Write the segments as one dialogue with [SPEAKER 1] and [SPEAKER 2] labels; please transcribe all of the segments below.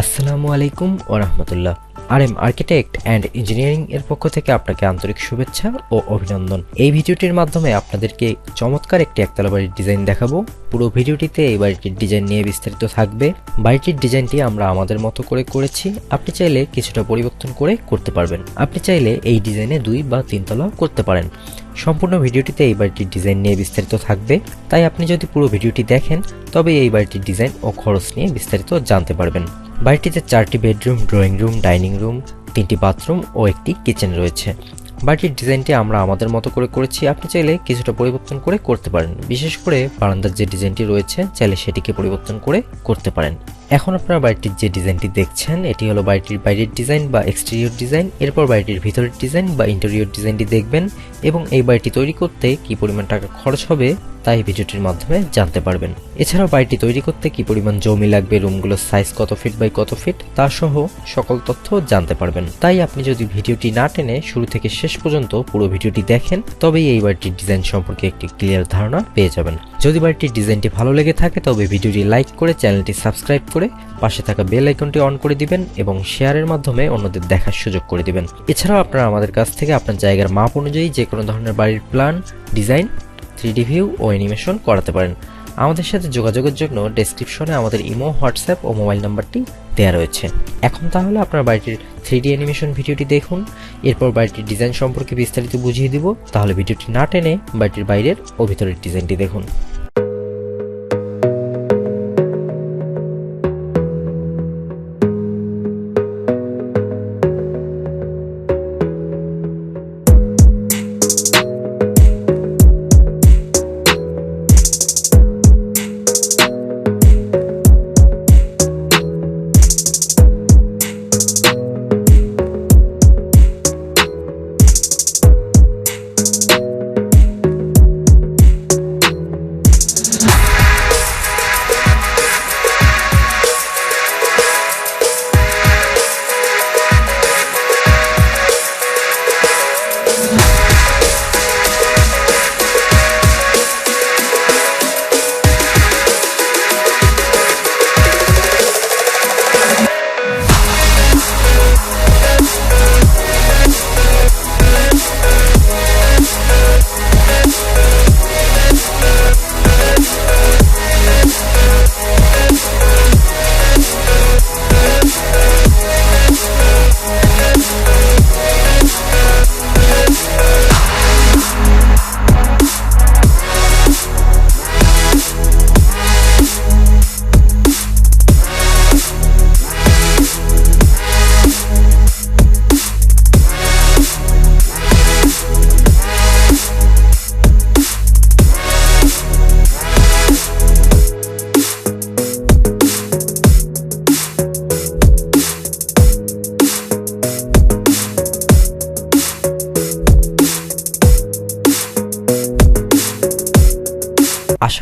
[SPEAKER 1] আসসালামু আলাইকুম ও রহমতুল্লাহ। R M architect and engineering এর পক্ষ থেকে আপনাকে আন্তরিক শুভেচ্ছা ও অভিনন্দন। এই ভিডিওটির মাধ্যমে আপনাদেরকে চমৎকার একটি একতলা বাড়ির ডিজাইন দেখাবো। পুরো ভিডিওটিতে এই বাড়িটির ডিজাইন নিয়ে বিস্তারিত থাকবে। বাড়িটির ডিজাইনটি আমরা আমাদের মতো করে করেছি। আপনি চাইলে কিছুটা পরিবর্তন করে করতে পারবেন। আপনি চাইলে এই ডিজাইনে দুই বা তিনতলা করতে পারেন। সম্পূর্ণ ভিডিওটিতে এই বাড়িটির ডিজাইন নিয়ে বিস্তারিত থাকবে। তাই আপনি যদি পুরো ভিডিওটি দেখেন তবে এই বাড়িটির ডিজাইন ও খরচ নিয়ে বিস্তারিত জানতে পারবেন। বাড়িটিতে চারটি bedroom, drawing room, dining room, তিনটি বাথরুম ও একটি কিচেন রয়েছে। বাড়িটির ডিজাইনটি আমরা আমাদের মতো করে করেছি, আপনি চাইলে কিছুটা পরিবর্তন করে করতে পারেন। বিশেষ করে বারান্দার যে ডিজাইনটি রয়েছে, চাইলে সেটিকে পরিবর্তন করে করতে পারেন। এখন আপনারা বাড়িটির যে ডিজাইনটি দেখছেন, এটি হলো বাড়িটির বাইরের ডিজাইন বা এক্সটেরিয়র ডিজাইন, এরপর বাড়িটির ভিতরের ডিজাইন বা ইন্টেরিয়র ডিজাইনটি দেখবেন এবং এই বাড়িটি তৈরি করতে কি পরিমাণ টাকা খরচ হবে তাই ভিডিওটির মাধ্যমে জানতে পারবেন। এছাড়াও বাড়িটি তৈরি করতে কি পরিমাণ জমি লাগবে রুমগুলোর সাইজ কত ফিট বাই কত ফিট তা সহ সকল তথ্য জানতে পারবেন। তাই আপনি যদি ভিডিওটি না টেনে শুরু থেকে শেষ পর্যন্ত পুরো ভিডিওটি দেখেন, তবেই এই বাড়িটির ডিজাইন সম্পর্কে একটি ক্লিয়ার ধারণা পেয়ে যাবেন। যদি বাড়িটির ডিজাইনটি ভালো লেগে থাকে, তবে ভিডিওটি লাইক করে চ্যানেলটি সাবস্ক্রাইব করে পাশে থাকা বেল আইকনটি অন করে দিবেন এবং শেয়ারের মাধ্যমে অন্যদের দেখার সুযোগ করে দিবেন। এছাড়াও আপনারা আমাদের কাছ থেকে আপনার জায়গার মাপ অনুযায়ী যে কোনো ধরনের বাড়ির plan design three D view ও অ্যানিমেশন করাতে পারেন। আমাদের সাথে যোগাযোগের জন্য ডেসক্রিপশনে আমাদের ইমো, হোয়াটসঅ্যাপ ও মোবাইল নাম্বারটি দেওয়া রয়েছে। এখন তাহলে আপনার বাড়িটির থ্রি ডি অ্যানিমেশন ভিডিওটি দেখুন। এরপর বাড়িটির ডিজাইন সম্পর্কে বিস্তারিত বুঝিয়ে দিব। তাহলে ভিডিওটি না টেনে বাড়িটির বাইরের ও ভিতরের ডিজাইনটি দেখুন।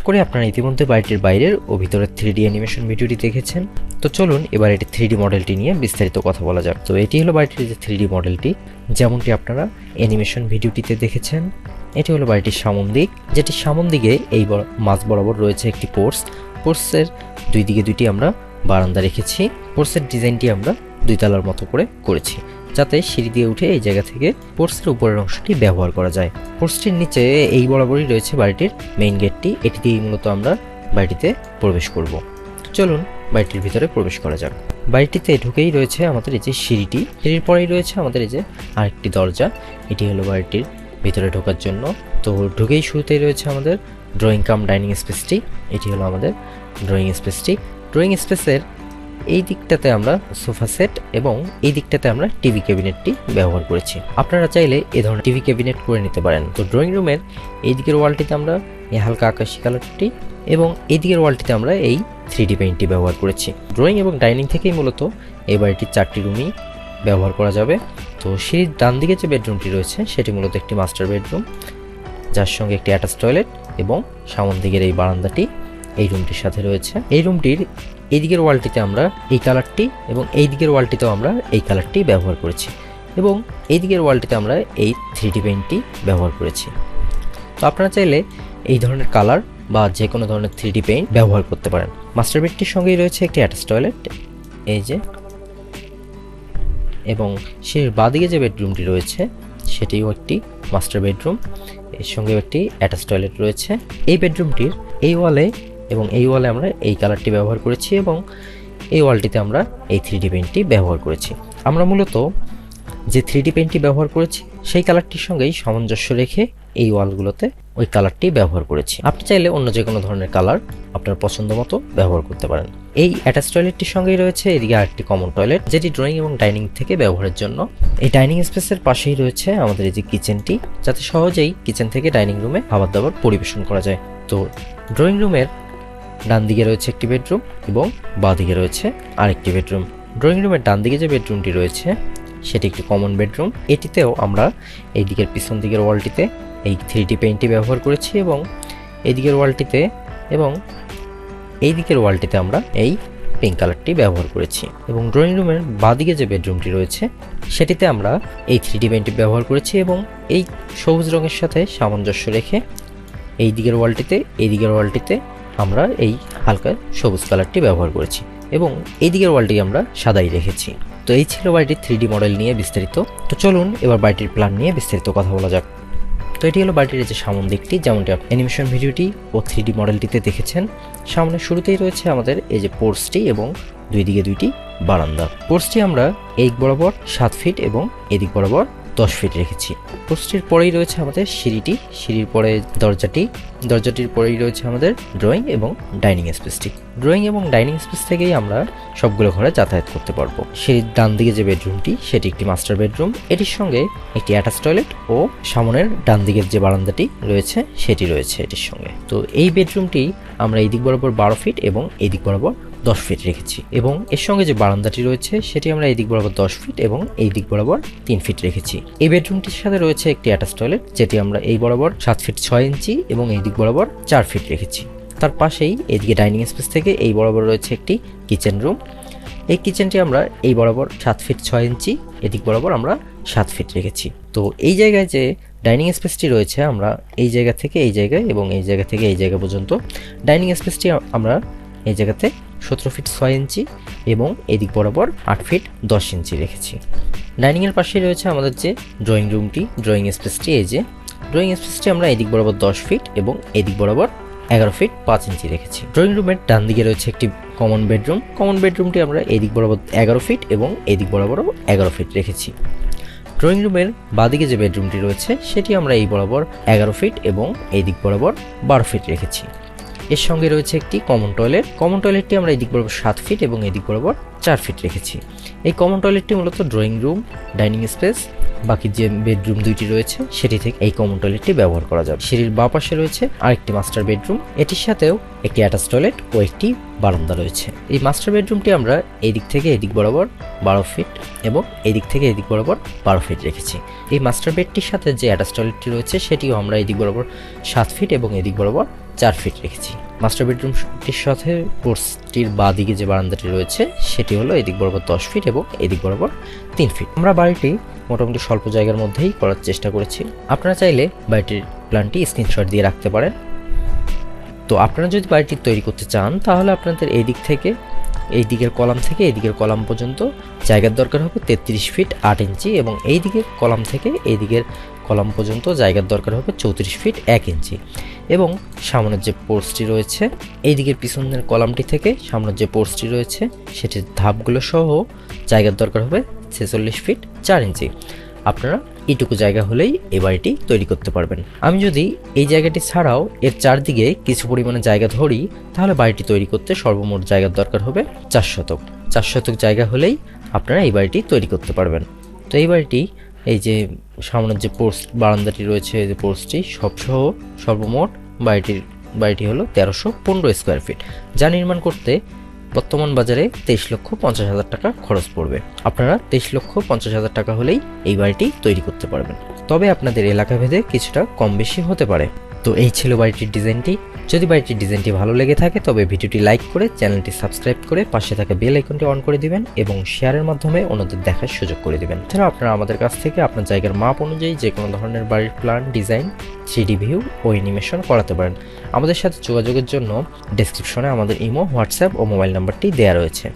[SPEAKER 1] করি আপনারা ইতিমধ্যে বাড়িটির বাইরের ও ভিতরের থ্রি ডি অ্যানিমেশন ভিডিওটি দেখেছেন। তো চলুন এবার এটি থ্রি মডেলটি নিয়ে বিস্তারিত কথা বলা যাক। তো এটি হলো বাড়িটির যে থ্রি মডেলটি যেমনটি আপনারা অ্যানিমেশন ভিডিওটিতে দেখেছেন। এটি হলো বাড়িটির সামন দিক যেটি সামন দিকে এই মাঝ বরাবর রয়েছে একটি পোর্স পোর্সের দুই দিকে দুইটি আমরা বারান্দা রেখেছি। পোর্সের ডিজাইনটি আমরা দুই তলার মতো করে করেছি। যাতে সিঁড়ি দিয়ে উঠে এই জায়গা থেকে পোর্সের উপরের অংশটি ব্যবহার করা যায়। পোর্সটির নিচে এই বরাবরই রয়েছে বাড়িটির মেইন গেটটি এটি দিয়েই মূলত আমরা বাড়িটিতে প্রবেশ করব। চলুন বাড়িটির ভিতরে প্রবেশ করা যাক। বাড়িটিতে ঢুকেই রয়েছে আমাদের এই যে সিঁড়িটি। সিঁড়ির পরেই রয়েছে আমাদের এই যে আরেকটি দরজা। এটি হলো বাড়িটির ভিতরে ঢোকার জন্য। তো ঢুকেই শুরুতেই রয়েছে আমাদের ড্রয়িং কাম ডাইনিং স্পেসটি এটি হলো আমাদের ড্রয়িং স্পেসটি ড্রয়িং স্পেসের এই দিকটাতে আমরা সোফা সেট এবং এই দিকটাতে আমরা টিভি ক্যাবিনেটটি ব্যবহার করেছি। আপনারা চাইলে এ ধরনের টিভি ক্যাবিনেট করে নিতে পারেন। তো ড্রয়িং রুমের এই দিকের ওয়ালটিতে আমরা এই হালকা আকাশি কালারটি এবং এই দিকের ওয়ালটিতে আমরা এই থ্রি ডি পেইন্টটি ব্যবহার করেছি। ড্রয়িং এবং ডাইনিং থেকেই মূলত এই বাড়িটির চারটি রুমই ব্যবহার করা যাবে। তো সেই ডান দিকে যে বেডরুমটি রয়েছে, সেটি মূলত একটি মাস্টার বেডরুম, যার সঙ্গে একটি অ্যাটাচ টয়লেট এবং সামন দিকের এই বারান্দাটি এই রুমটির সাথে রয়েছে। এই রুমটির এই দিকের ওয়ালটিতে আমরা এই কালারটি এবং এই দিকের ওয়ালটিতেও আমরা এই কালারটি ব্যবহার করেছি এবং এই দিকের ওয়ালটিতে আমরা এই থ্রি ডি পেইন্টটি ব্যবহার করেছি। তো আপনারা চাইলে এই ধরনের কালার বা যে কোনো ধরনের থ্রি ডি পেইন্ট ব্যবহার করতে পারেন। মাস্টার বেডটির সঙ্গেই রয়েছে একটি অ্যাটাচ টয়লেট, এই যে, এবং সিঁড়ির বাদিকে যে বেডরুমটি রয়েছে, সেটিও একটি মাস্টার বেডরুম, এর সঙ্গে একটি অ্যাটাচ টয়লেট রয়েছে। এই বেডরুমটির এই ওয়ালে এবং এই ওয়ালে আমরা এই কালারটি ব্যবহার করেছি এবং এই ওয়ালটিতে আমরা এই থ্রি ডি পেন্টটি ব্যবহার করেছি। আমরা মূলত যে থ্রি ডি পেন্টটি ব্যবহার করেছি, সেই কালারটির সঙ্গেই সামঞ্জস্য রেখে এই ওয়ালগুলোতে ওই কালারটি ব্যবহার করেছি। আপনি চাইলে অন্য যে কোনো ধরনের কালার আপনার পছন্দ মতো ব্যবহার করতে পারেন। এই অ্যাটাচ টয়লেটটির সঙ্গেই রয়েছে এদিকে আরেকটি কমন টয়লেট যেটি ড্রয়িং এবং ডাইনিং থেকে ব্যবহারের জন্য। এই ডাইনিং স্পেসের পাশেই রয়েছে আমাদের এই যে কিচেনটি যাতে সহজেই কিচেন থেকে ডাইনিং রুমে খাবার দাবার পরিবেশন করা যায়। তো ড্রয়িং রুমের ডান দিকে রয়েছে একটি বেডরুম এবং বাঁ দিকে রয়েছে আরেকটি বেডরুম। ড্রয়িং রুমের ডান দিকে যে বেডরুমটি রয়েছে, সেটি একটি কমন বেডরুম। এটিতেও আমরা এই দিকের পিছন দিকের ওয়ালটিতে এই থ্রি ডি পেইন্টটি ব্যবহার করেছি এবং এই দিকের ওয়ালটিতে এবং এই দিকের ওয়ালটিতে আমরা এই পিঙ্ক কালারটি ব্যবহার করেছি। এবং ড্রয়িং রুমের বাঁদিকে যে বেডরুমটি রয়েছে, সেটিতে আমরা এই থ্রি ডি পেইন্টটি ব্যবহার করেছি এবং এই সবুজ রঙের সাথে সামঞ্জস্য রেখে এই দিকের ওয়ালটিতে, এই দিকের ওয়ালটিতে আমরা এই হালকা সবুজ কালারটি ব্যবহার করেছি এবং এই দিকের ওয়ালটি আমরা সাদাই রেখেছি। তো এই ছিল বাড়িটির থ্রি মডেল নিয়ে বিস্তারিত। তো চলুন এবার বাড়িটির প্ল্যান নিয়ে বিস্তারিত কথা বলা যাক। তো এটি হলো বাড়িটির যে সামন দিকটি, যেমনটি আপনি অ্যানিমেশন ভিডিওটি ও থ্রি মডেলটিতে দেখেছেন। সামনে শুরুতেই রয়েছে আমাদের এই যে পোর্সটি এবং দুই দিকে দুইটি বারান্দা। পোর্সটি আমরা এই বরাবর সাত ফিট এবং এদিক বরাবর দশ ফিট রেখেছি। পোস্টটির পরেই রয়েছে আমাদের সিঁড়িটি। সিঁড়ির পরে দরজাটি। দরজাটির পরেই রয়েছে আমাদের ড্রয়িং এবং ডাইনিং স্পেসটি ড্রয়িং এবং ডাইনিং স্পেস থেকেই আমরা সবগুলো ঘরে যাতায়াত করতে পারব। সিঁড়ির ডান দিকে যে বেডরুমটি সেটি একটি মাস্টার বেডরুম এটির সঙ্গে একটি অ্যাটাচ টয়লেট ও সামনের ডান দিকের যে বারান্দাটি রয়েছে, সেটি রয়েছে এটির সঙ্গে। তো এই বেডরুমটি আমরা এই দিক বরাবর বারো ফিট এবং এই দিক বরাবর দশ ফিট রেখেছি এবং এর সঙ্গে যে বারান্দাটি রয়েছে, সেটি আমরা এই দিক বরাবর দশ ফিট এবং এই দিক বরাবর তিন ফিট রেখেছি। এই বেডরুমটির সাথে রয়েছে একটি অ্যাটাচ টয়লেট যেটি আমরা এই বরাবর সাত ফিট ছয় ইঞ্চি এবং এই দিক বরাবর চার ফিট রেখেছি। তার পাশেই এদিকে ডাইনিং স্পেস থেকে এই বরাবর রয়েছে একটি কিচেন রুম এই কিচেনটি আমরা এই বরাবর সাত ফিট ছয় ইঞ্চি, এদিক বরাবর আমরা সাত ফিট রেখেছি। তো এই জায়গায় যে ডাইনিং স্পেসটি রয়েছে, আমরা এই জায়গা থেকে এই জায়গায় এবং এই জায়গা থেকে এই জায়গা পর্যন্ত ডাইনিং স্পেসটি আমরা এই জায়গাতে সতেরো ফিট ছয় ইঞ্চি এবং এদিক বরাবর আট ফিট দশ ইঞ্চি রেখেছি। ডাইনিংয়ের পাশেই রয়েছে আমাদের যে ড্রয়িং রুমটি ড্রয়িং স্পেসটি এই যে ড্রয়িং স্পেসটি আমরা এদিক বরাবর দশ ফিট এবং এদিক বরাবর এগারো ফিট পাঁচ ইঞ্চি রেখেছি। ড্রয়িং রুমের ডান দিকে রয়েছে একটি কমন বেডরুম কমন বেডরুমটি আমরা এদিক বরাবর এগারো ফিট এবং এদিক বরাবরও এগারো ফিট রেখেছি। ড্রয়িং রুমের বাদিকে যে বেডরুমটি রয়েছে, সেটি আমরা এই বরাবর এগারো ফিট এবং এই দিক বরাবর বারো ফিট রেখেছি। এর সঙ্গে রয়েছে একটি কমন টয়লেট কমন টয়লেটটি আমরা এদিক বরাবর সাত ফিট এবং এদিক বরাবর চার ফিট রেখেছি। এই কমন টয়লেটটি মূলত ড্রয়িং রুম ডাইনিং স্পেস বাকি যে বেডরুম দুইটি রয়েছে, সেটি থেকে এই কমন টয়লেটটি ব্যবহার করা যাবে। সিঁড়ির বাঁ পাশে রয়েছে আরেকটি মাস্টার বেডরুম এটির সাথেও একটি অ্যাটাচ টয়লেট ও একটি বারান্দা রয়েছে। এই মাস্টার বেডরুমটি আমরা এদিক থেকে এদিক বরাবর বারো ফিট এবং এদিক থেকে এদিক বরাবর বারো ফিট রেখেছি। এই মাস্টার বেডটির সাথে যে অ্যাটাচ টয়লেটটি রয়েছে, সেটিও আমরা এদিক বরাবর সাত ফিট এবং এদিক বরাবর চার ফিট রেখেছি। মাস্টার বেডরুমটির সাথে পোর্সটির বাঁ দিকে যে বারান্দাটি রয়েছে, সেটি হলো এদিক বরাবর দশ ফিট এবং এদিক বরাবর তিন ফিট আমরা বাড়িটি মোটামুটি স্বল্প জায়গার মধ্যেই করার চেষ্টা করেছি। আপনারা চাইলে বাড়িটির প্ল্যানটি স্ক্রিনশট দিয়ে রাখতে পারেন। তো আপনারা যদি বাড়িটি তৈরি করতে চান, তাহলে আপনাদের এই দিক থেকে এই দিকের কলাম থেকে এই দিকের কলাম পর্যন্ত জায়গার দরকার হবে তেত্রিশ ফিট আট ইঞ্চি এবং এই দিকের কলাম থেকে এই দিকের কলাম পর্যন্ত জায়গার দরকার হবে চৌত্রিশ ফিট এক ইঞ্চি। এবং সামনের যে পোর্সটি রয়েছে, এই দিকের পিছনের কলামটি থেকে সামনের যে পোর্সটি রয়েছে, সেটির ধাপগুলো সহ জায়গার দরকার হবে ছেচল্লিশ ফিট চার ইঞ্চি। আপনারা এইটুকু জায়গা হলেই এই বাড়িটি তৈরি করতে পারবেন। আমি যদি এই জায়গাটি ছাড়াও এর চারদিকে কিছু পরিমাণে জায়গা ধরি, তাহলে বাড়িটি তৈরি করতে সর্বমোট জায়গার দরকার হবে চার শতক। চার শতক জায়গা হলেই আপনারা এই বাড়িটি তৈরি করতে পারবেন। তো এই বাড়িটি এই যে সামনের যে পোস্ট বারান্দাটি রয়েছে, এই যে পোস্টটি সবসহ সর্বমোট বাড়িটির বাড়িটি হলো তেরোশো পনেরো স্কোয়ার ফিট যা নির্মাণ করতে বর্তমান বাজারে তেইশ লক্ষ পঞ্চাশ হাজার টাকা খরচ পড়বে। আপনারা তেইশ লক্ষ পঞ্চাশ হাজার টাকা হলেই এই বাড়িটি তৈরি করতে পারবেন। তবে আপনাদের এলাকা ভেদে কিছুটা কম বেশি হতে পারে। তো এই ছিল বাড়িটির ডিজাইনটি যদি বাড়িটির ডিজাইনটি ভালো লেগে থাকে, তবে ভিডিওটি লাইক করে চ্যানেলটি সাবস্ক্রাইব করে পাশে থাকা বেল আইকনটি অন করে দিবেন এবং শেয়ারের মাধ্যমে অন্যদের দেখার সুযোগ করে দিবেন। এছাড়া আপনারা আমাদের কাছ থেকে আপনার জায়গার মাপ অনুযায়ী যে কোনো ধরনের বাড়ির plan design three D view ও অ্যানিমেশন করাতে পারেন। আমাদের সাথে যোগাযোগের জন্য ডেসক্রিপশনে আমাদের ইমো হোয়াটসঅ্যাপ ও মোবাইল নাম্বারটি দেওয়া রয়েছে।